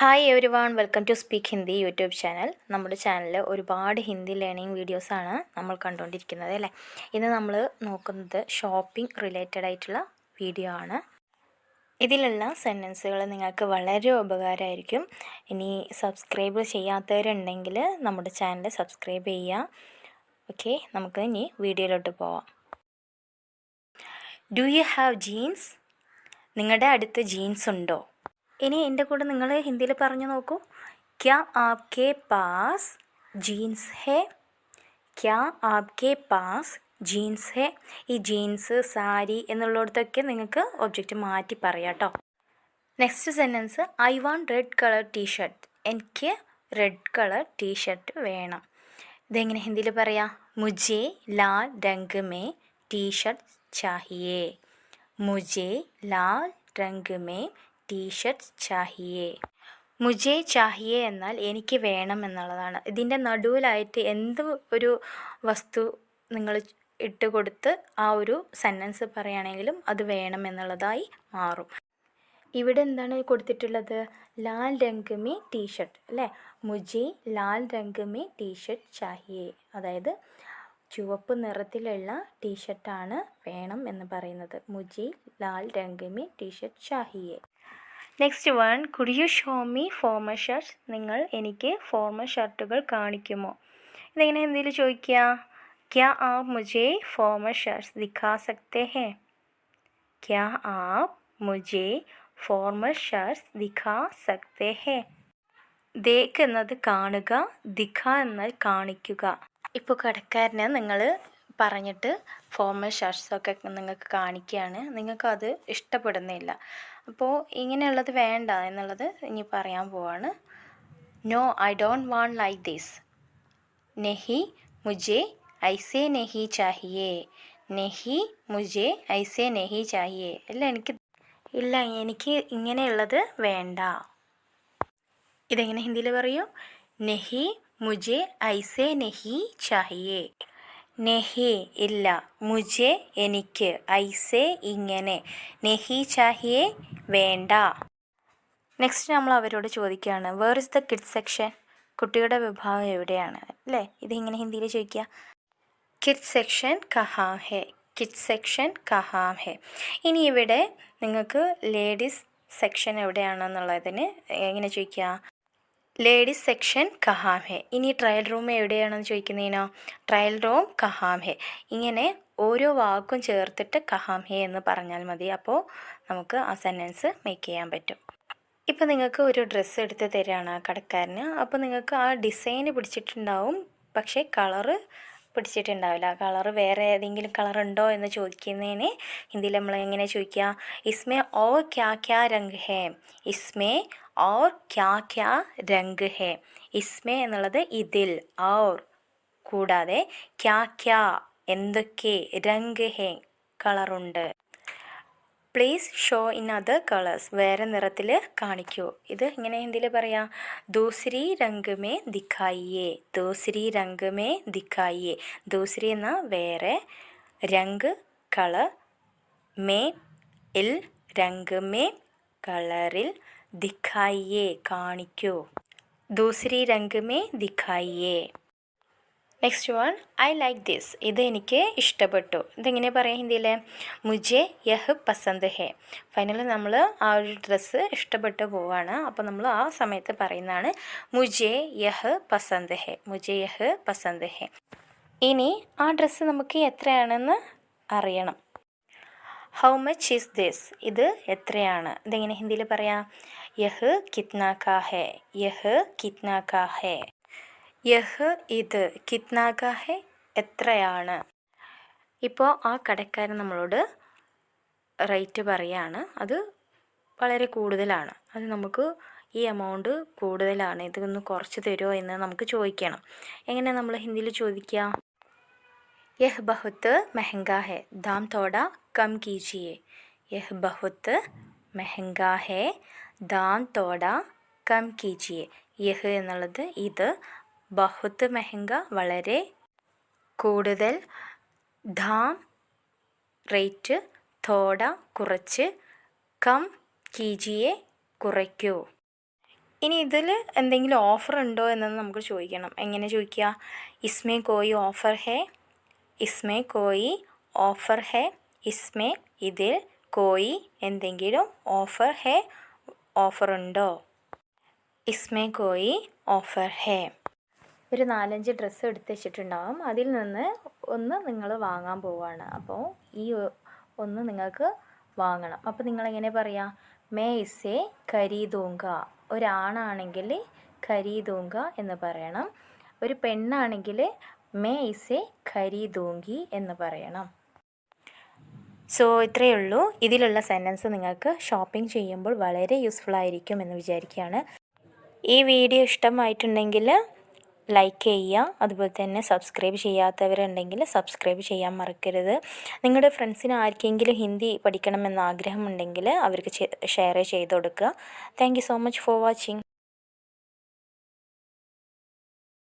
Hi everyone welcome to speak Hindi YouTube channel നമ്മുടെ ചാനലിൽ ഒരുപാട് ഹിന്ദി ലേണിംഗ് വീഡിയോസാണ് നമ്മൾ കണ്ടുകൊണ്ടിരിക്കുന്നത് അല്ലേ? ഇന്ന് നമ്മൾ നോക്കുന്നത് ഷോപ്പിംഗ് റിലേറ്റഡ് ആയിട്ടുള്ള വീഡിയോ ആണ്. ഇതിലുള്ള സെന്റൻസുകൾ നിങ്ങൾക്ക് വളരെ ഉപകാരമായിരിക്കും. ഇനി സബ്സ്ക്രൈബ് ചെയ്യാത്തവരുണ്ടെങ്കിൽ നമ്മുടെ ചാനൽ സബ്സ്ക്രൈബ് ചെയ്യുക ഓക്കെ നമുക്ക് ഇനി വീഡിയോയിലോട്ട് പോവാം. ഡു യു ഹാവ് ജീൻസ് നിങ്ങളുടെ അടുത്ത് ജീൻസ് ഉണ്ടോ? ഇനി എന്റെ കൂടെ നിങ്ങൾ ഹിന്ദിയിൽ പറഞ്ഞു നോക്കൂ. ക്യാ ആപ്കെ പാസ് ജീൻസ് ഹേ? ക്യാ ആപ്കെ പാസ് ജീൻസ് ഹേ? ഈ ജീൻസ് സാരി എന്നുള്ളിടത്തൊക്കെ നിങ്ങൾക്ക് ഒബ്ജക്റ്റ് മാറ്റി പറയാം കേട്ടോ next sentence I want red colour t shirt എനിക്ക് റെഡ് കളർ ടീഷർട്ട് വേണം. ഇതെങ്ങനെ ഹിന്ദിയിൽ പറയാം? മുജെ ലാൽ രംഗ് മേ ടീഷർട്ട് ചാഹിയേ. മുജെ ലാൽ രംഗ് മേ ടീഷർട്ട് ചാഹിയേ. മുജെ ചാഹിയേ എന്നാൽ എനിക്ക് വേണം എന്നുള്ളതാണ്. ഇതിന്റെ നടുവിലായിട്ട് എന്ത് ഒരു വസ്തു നിങ്ങൾ ഇട്ട് കൊടുത്ത് ആ ഒരു സെന്റൻസ് പറയുകയാണെങ്കിലും അത് വേണം എന്നുള്ളതായി മാറും. ഇവിടെ എന്താണ് കൊടുത്തിട്ടുള്ളത്? ലാൽ രംഗ് ടീഷർട്ട് അല്ലേ? മുജെ ലാൽ രംഗ് ടീഷർട്ട് ചാഹിയേ. അതായത് ചുവപ്പ് നിറത്തിലുള്ള ടീഷർട്ടാണ് വേണം എന്ന് പറയുന്നത്. മുജി ലാൽ രംഗ് മേ T shirt Chahiye. Next one could you show me formal shirts നിങ്ങൾ എനിക്ക് ഫോർമൽ ഷർട്ടുകൾ കാണിക്കുമോ? ഇതെങ്ങനെ എന്തെങ്കിലും ചോദിക്കുക. ക്യാ ആപ് മുജെ ഫോർമൽ ഷർട്ട്സ് ദിഖാ സക്തേ ഹേ? ക്യാ ആപ് മുജെ ഫോർമൽ ഷർട്ട്സ് ദിഖാ സക്തേ ഹേ? ദേക്ക് എന്നത് കാണുക ദിഖ എന്നാൽ കാണിക്കുക. ഇപ്പോൾ കടക്കാരന് നിങ്ങൾ പറഞ്ഞിട്ട് ഫോർമൽ ഷർട്ട്സൊക്കെ നിങ്ങൾക്ക് കാണിക്കുകയാണ് നിങ്ങൾക്കത് ഇഷ്ടപ്പെടുന്നില്ല. അപ്പോൾ ഇങ്ങനെയുള്ളത് വേണ്ട എന്നുള്ളത് ഇനി പറയാൻ പോവാണ്. No I don't want like this നെഹി മുജെ ഐസേ നെഹി ചാഹിയേ. നെഹി മുജെ ഐസേ നെഹി ചാഹിയേ. അല്ല എനിക്ക് ഇല്ല എനിക്ക് ഇങ്ങനെയുള്ളത് വേണ്ട. ഇതെങ്ങനെ ഹിന്ദിയിൽ പറയൂ? നെഹി മുജെ ഐസേ നെഹി ചാഹിയേ. നെഹി ഇല്ല. മുജെ എനിക്ക്. ഐസേ ഇങ്ങനെ. നെഹി ചാഹിയെ വേണ്ട. നെക്സ്റ്റ് നമ്മൾ അവരോട് ചോദിക്കുകയാണ് where is the kid section കുട്ടിയുടെ വിഭാഗം എവിടെയാണ്? അല്ലേ? ഇതിങ്ങനെ ഹിന്ദിയിൽ ചോദിക്കുക. കിഡ് സെക്ഷൻ കഹാം ഹെ കിഡ് സെക്ഷൻ കഹാം ഹെ ഇനി ഇവിടെ നിങ്ങൾക്ക് ലേഡീസ് സെക്ഷൻ എവിടെയാണെന്നുള്ളതിന് എങ്ങനെ ചോദിക്കുക. ലേഡീസ് സെക്ഷൻ കഹാം ഹെ ഇനി ട്രയൽ റൂം എവിടെയാണെന്ന് ചോദിക്കുന്നതിനോ ട്രയൽ റൂം കഹാം ഹെ ഇങ്ങനെ ഓരോ വാക്കും ചേർത്തിട്ട് കഹാം ഹെ എന്ന് പറഞ്ഞാൽ മതി. അപ്പോൾ നമുക്ക് ആ സെന്റൻസ് മേക്ക് ചെയ്യാൻ പറ്റും. ഇപ്പോൾ നിങ്ങൾക്ക് ഒരു ഡ്രസ്സ് എടുത്ത് തരികയാണ് ആ കടക്കാരന്. അപ്പോൾ നിങ്ങൾക്ക് ആ ഡിസൈന് പിടിച്ചിട്ടുണ്ടാവും. പക്ഷേ കളറ് പിടിച്ചിട്ടുണ്ടാവില്ല. ആ കളർ വേറെ ഏതെങ്കിലും കളർ ഉണ്ടോ എന്ന് ചോദിക്കുന്നതിന് ഹിന്ദിയിൽ നമ്മൾ എങ്ങനെ ചോദിക്കുക? ഇസ്മേ ഓ ക്യാ ക്യാ രംഗ് ഹേ? ഇസ്മേ ഓർ ക്യാ ക്യാ രംഗ് ഹേ. ഇസ്മേ എന്നുള്ളത് ഇതിൽ ഓർ കൂടാതെ ക്യാ ക്യാ എന്തൊക്കെ രംഗ് ഹേ കളറുണ്ട്. Please show in other colours. വേറെ നിറത്തിൽ കാണിക്കൂ. ഇത് ഇങ്ങനെ ഹിന്ദിയിൽ പറയാം? ദൂസരി രംഗ് മേ ദിഖായിയേ. ദൂസരി രംഗ് മേ ദിഖായിയേ. ദൂസരി എന്ന വേറെ രംഗ് കളർ മേ ഇൽ രംഗ് മേ കളറിൽ ദിഖായിയേ കാണിക്കൂ. ദൂസരി രംഗ് മേ ദിഖായിയേ. Next one I like this ഇത് എനിക്ക് ഇഷ്ടപ്പെട്ടു. ഇതെങ്ങനെ പറയാം ഹിന്ദിയിൽ മുജെ യഹ് പസന്ത് ഹേ. ഫൈനലി നമ്മൾ ആ ഒരു ഡ്രസ്സ് ഇഷ്ടപ്പെട്ട് പോവാണ്. അപ്പോൾ നമ്മൾ ആ സമയത്ത് പറയുന്നതാണ് മുജെ യഹ് പസന്ത് ഹേ. മുജെ യഹ് പസന്ത് ഹേ. ഇനി ആ ഡ്രസ്സ് നമുക്ക് എത്രയാണെന്ന് അറിയണം. ഹൗ മച്ച് ഈസ് ദിസ് ഇത് എത്രയാണ്? ഇതെങ്ങനെ ഹിന്ദിയിൽ പറയാം? യഹ് കിത്ന കാ ഹേ. യഹ് കിത്ന കാ ഹേ. യഹ് ഇത് കിത്ന ഹെ എത്രയാണ്? ഇപ്പോൾ ആ കടക്കാരൻ നമ്മളോട് റേറ്റ് പറയാണ്. അത് വളരെ കൂടുതലാണ്. അത് നമുക്ക് ഈ എമൗണ്ട് കൂടുതലാണ്. ഇതൊന്ന് കുറച്ച് തരുമോ എന്ന് നമുക്ക് ചോദിക്കണം. എങ്ങനെ നമ്മൾ ഹിന്ദിയിൽ ചോദിക്കുക? യഹ് ബഹുത്ത് മെഹങ്ക ഹെ ദാം തോട കം കീജിയെ യഹ് ബഹുത്ത് മെഹങ്കാ ഹെ ദാം തോട കം കീജിയെ യഹ് എന്നുള്ളത് ഇത് ബഹുത്ത് മെഹങ്ക വളരെ കൂടുതൽ ധാം റേറ്റ് തോട കുറച്ച് കം കീജിയെ കുറയ്ക്കൂ। ഇനി ഇതിൽ എന്തെങ്കിലും ഓഫർ ഉണ്ടോ എന്നൊന്ന് നമുക്ക് ചോദിക്കണം. എങ്ങനെ ചോദിക്കുക? ഇസ്മേ കോയി ഓഫർ ഹേ? ഇസ്മേ കോയി ഓഫർ ഹേ ഇസ്മേ ഇതിൽ കോയി എന്തെങ്കിലും ഓഫർ ഹേ ഓഫർ ഉണ്ടോ? ഇസ്മേ കോയി ഓഫർ ഹേ ഒരു നാലഞ്ച് ഡ്രസ്സ് എടുത്ത് വെച്ചിട്ടുണ്ടാവും. അതിൽ നിന്ന് ഒന്ന് നിങ്ങൾ വാങ്ങാൻ പോവുകയാണ് അപ്പോൾ ഈ ഒന്ന് നിങ്ങൾക്ക് വാങ്ങണം. അപ്പോൾ നിങ്ങളെങ്ങനെ പറയാം? മേ ഇസേ കരീതൂങ്ക ഒരാണാണെങ്കിൽ കരീതൂങ്ക എന്ന് പറയണം. ഒരു പെണ്ണാണെങ്കിൽ മേ ഇസേ ഖരീദൂങ്കി എന്ന് പറയണം. സോ ഇത്രയേ ഉള്ളൂ. ഇതിലുള്ള സെന്റൻസ് നിങ്ങൾക്ക് ഷോപ്പിംഗ് ചെയ്യുമ്പോൾ വളരെ യൂസ്ഫുൾ ആയിരിക്കും എന്ന് വിചാരിക്കുകയാണ്. ഈ വീഡിയോ ഇഷ്ടമായിട്ടുണ്ടെങ്കിൽ ലൈക്ക് ചെയ്യുക അതുപോലെ തന്നെ സബ്സ്ക്രൈബ് ചെയ്യാത്തവരുണ്ടെങ്കിൽ സബ്സ്ക്രൈബ് ചെയ്യാൻ മറക്കരുത്. നിങ്ങളുടെ ഫ്രണ്ട്സിന് ആർക്കെങ്കിലും ഹിന്ദി പഠിക്കണമെന്ന് ആഗ്രഹമുണ്ടെങ്കിൽ അവർക്ക് ഷെയർ ചെയ്ത് കൊടുക്കുക. Thank so much for watching.